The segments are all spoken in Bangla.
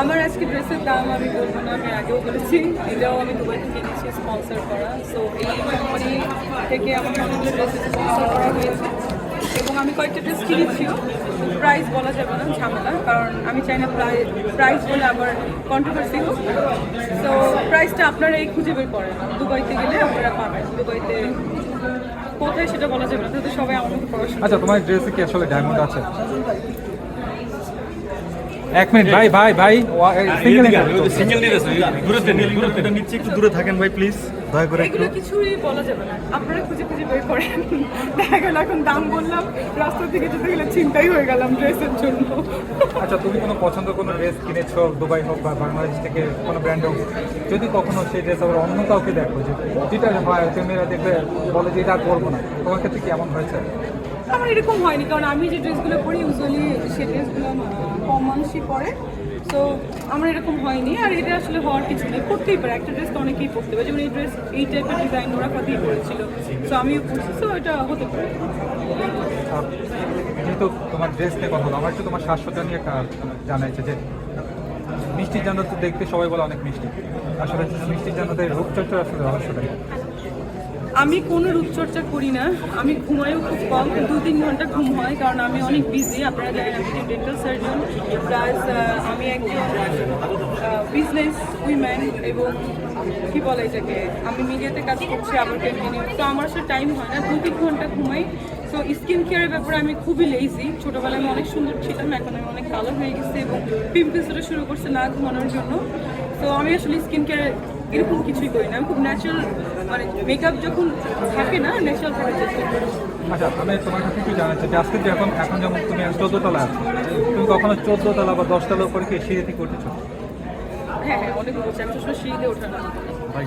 আমার আজকে ড্রেসের দাম আমি বলব না, আমি আগেও বলেছি। এটাও আমি দুবাই থেকে এনেছি স্পন্সর করা। সো এই কোম্পানি থেকে আমাকে অনেকগুলো ড্রেসের স্পন্সর করা হয়েছে। এবং আমি কয়েকটা ড্রেস কিনেছিও। প্রাইস বলা যাবে না, ঝামেলা, কারণ আমি চাই না প্রাইস বলে আবার কন্ট্রোভার্সি হোক। তো প্রাইসটা আপনারা এই খুঁজে বের করেন। দুবাইতে গেলে আপনারা পাবেন। দুবাইতে কোথায় সেটা বলা যাবে না তাহলে সবাই আমার পড়াশোনা আচ্ছা তোমার ড্রেসে কি আসলে ডায়মন্ড আছে? এক মিনিট ভাই ভাই ভাই। সিঙ্গেল সিঙ্গেল নিয়ে গেছে দূরে দেন দূরে এটা নিচে একটু দূরে থাকেন ভাই প্লিজ দয়া করে একটু কিছুই বলা যাবে না। আপনারা খুঁজে খুঁজে বের করেন। দেখা গেল এখন দাম বললাম রাস্তা থেকে যেতে গেলে চিন্তাই হয়ে গেলাম ড্রেসের জন্য। আচ্ছা তুমি কোনো পছন্দ কোনো ড্রেস কিনেছো দুবাই হোক বা বাংলাদেশ থেকে কোনো ব্র্যান্ড হোক? যদি কখনো সেই ড্রেস আবার অন্য কাউকে দেখো যে যেটা হয় মেয়েরা দেখবে বলে যে এটা আর করব না। তোমার ক্ষেত্রে কি এমন হয়েছে? আমার এরকম হয়নি, কারণ আমি যে ড্রেসগুলো পরি ইউজুয়ালি সে ড্রেসগুলো কম মানুষই পরে। তো আমার এরকম হয়নি, আর এটা আসলে হওয়ার কিছু নেই। করতেই পারে, একটা ড্রেস তো অনেকেই পড়তে পারে, যেমন এই ড্রেস এই টাইপের ডিজাইন ওরা কাতেই পড়েছিল তো আমিও পড়ছি তো এটা হতে পারে। যেহেতু তোমার ড্রেস নিয়ে হলো আমার একটু তোমার সাজসজ্জা নিয়ে জানাইছে যে জান্ন তো দেখতে সবাই বলে অনেক মিষ্টি। আসলে মিষ্টির জান্নাতে রূপচর্চার আসলে রহস্যটা? আমি কোনো রূপচর্চা করি না। আমি ঘুমাইও খুব কম দু তিন ঘণ্টা ঘুম হয়, কারণ আমি অনেক বিজি আপনারা জানেন আমি একজন ডেন্টাল সার্জন প্লাস আমি একজন বিজনেস উইম্যান এবং কি বলে এটাকে, আমি মিডিয়াতে কাজ করছি, আবার কন্টিনিউ তো আমার আসলে টাইম হয় না দু তিন ঘণ্টা ঘুমাই। তো স্কিন কেয়ারের ব্যাপারে আমি খুবই লেজি ছোটোবেলায় আমি অনেক সুন্দর ছিলাম, এখন আমি অনেক কালো হয়ে গেছি এবং পিম্পলসটা শুরু করছে না ঘুমানোর জন্য। তো আমি আসলে স্কিন কেয়ার এরকম কিছুই করি না। আমি খুব ন্যাচারাল মানে মেকআপ যখন থাকে না ন্যাচারাল থাকার চেষ্টা করি। আচ্ছা আমি তোমার কাছে একটু জানাচ্ছি যে আজকে যে এখন এখন যেমন তুমি চোদ্দ তলা আছো তুমি কখনো চোদ্দ তলা বা দশ তলা উপরে কি সিঁড়ি থেকে উঠেছো? হ্যাঁ হ্যাঁ অনেক বলছি আমি সবসময় সিঁড়িতে ওঠা না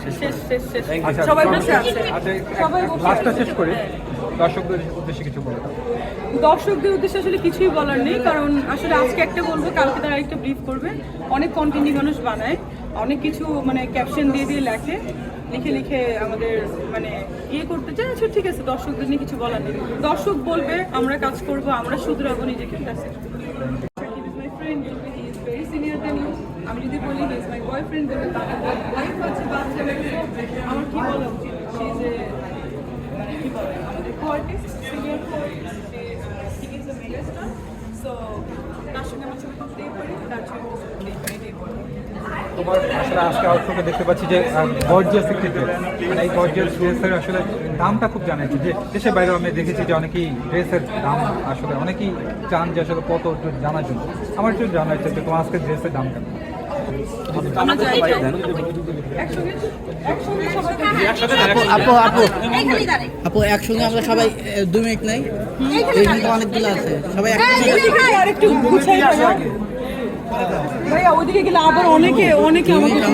শেষ শেষ শেষ সবাই বসে আছে। আচ্ছা সবাই বসে লাস্টটা শেষ করি। দর্শকদের উদ্দেশ্যে কিছু বলে। দর্শকদের উদ্দেশ্যে আসলে কিছুই বলার নেই কারণ আসলে আজকে একটা বলব কালকে তারা একটা ব্রিফ করবে। অনেক কন্টেন্টই মানুষ বানায়। অনেক কিছু মানে ক্যাপশন দিয়ে দিয়ে লেখে, লিখে লিখে আমাদের মানে ইয়ে করতে চায়। আচ্ছা ঠিক আছে, দর্শকদের নিয়ে কিছু বলার নেই। দর্শক বলবে, আমরা কাজ করব, আমরা শুধরাবো নিজেকে কাছে আমি যদি বলি মাই বয়ফ্রেন্ড ওয়াইফ আছে, বাচ্চা আমার কি বলা উচিত? সে যে মানে কি বলে, আমাদের সিনিয়র সে তার সঙ্গে আমার ছবি তুলতেই পারি, তার ছবি তুলতেই পারি। তোমার আসলে আজকে আউটফিটে দেখতে পাচ্ছি যে গর্জিয়াস একটি ড্রেস মানে এই গর্জিয়াস ড্রেসের আসলে দামটা খুব জানাচ্ছি যে দেশের বাইরে আমি দেখেছি যে অনেকেই ড্রেসের দাম আসলে অনেকেই চান যে আসলে কত একটু জানার জন্য। আমার একটু জানার ইচ্ছা যে তোমার আজকে ড্রেসের দাম একসঙ্গে আপু আপু। আপু একসঙ্গে আমরা সবাই দুই মিনিট নাই? অনেকগুলো আছে। সবাই একসঙ্গে ভাইয়া ওদিকে গেলে আবার অনেকে অনেকে আমাকে মিনিট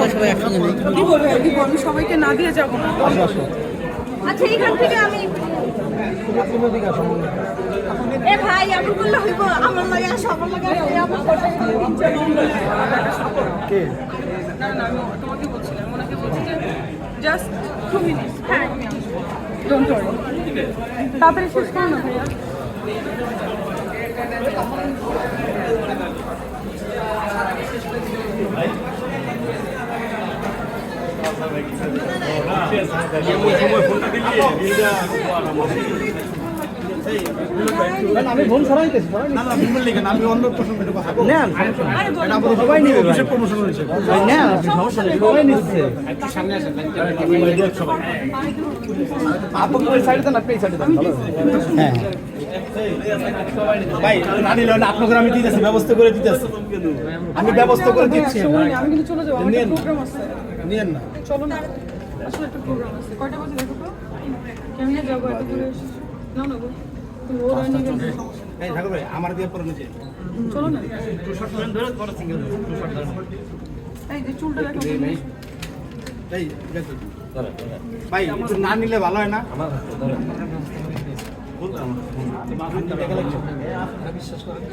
কি বলব? আমি সবাইকে না দিয়ে যাব। না আচ্ছা এখান থেকে আমি এ ভাই আমি বললে হইব আমার লাগে আসো আমার লাগে আমার কথা না না আমি তোমাকে বলছিলাম ওনাকে বলছি যে জাস্ট টু হ্যাঁ। ডোন্ট ওয়ারি তাড়াতাড়ি শেষ করো না ভাইয়া। আমি ফোন সরাইতেছি না না ফোন লিখেন আমি অন্য প্রসঙ্গে কথা নেন। সবাই নিবে প্রমোশন হয়েছে। নেন সমস্যা নেই সবাই নিচ্ছে সামনে আসেন সবাই আপু কি সাইডে দেন আপনি এই সাইডে দেন হ্যাঁ। ভাই না নিলে আপনাকে আমি দিতেছি ব্যবস্থা করে দিতেছি। আমি ব্যবস্থা করে দিচ্ছি। আমি কিন্তু চলে যাব নিয়েন না। নিয়েন না। চলো না। আসলে একটা প্রোগ্রাম আছে কয়টা বাজে দেখো তো কেমনে যাব এত দূরে না না গো তুমি ওরা নিবে না, সমস্যা নেই। এই ঠাকুর ভাই আমার দিয়ে পরে নিচে চলো না টু শট ধরে। ধরে সিঙ্গেল টু শট ধরে এই যে চুলটা দেখো। এই দেখো ভাই একটু না। নিলে ভালো হয় না বিশ্বাস করেন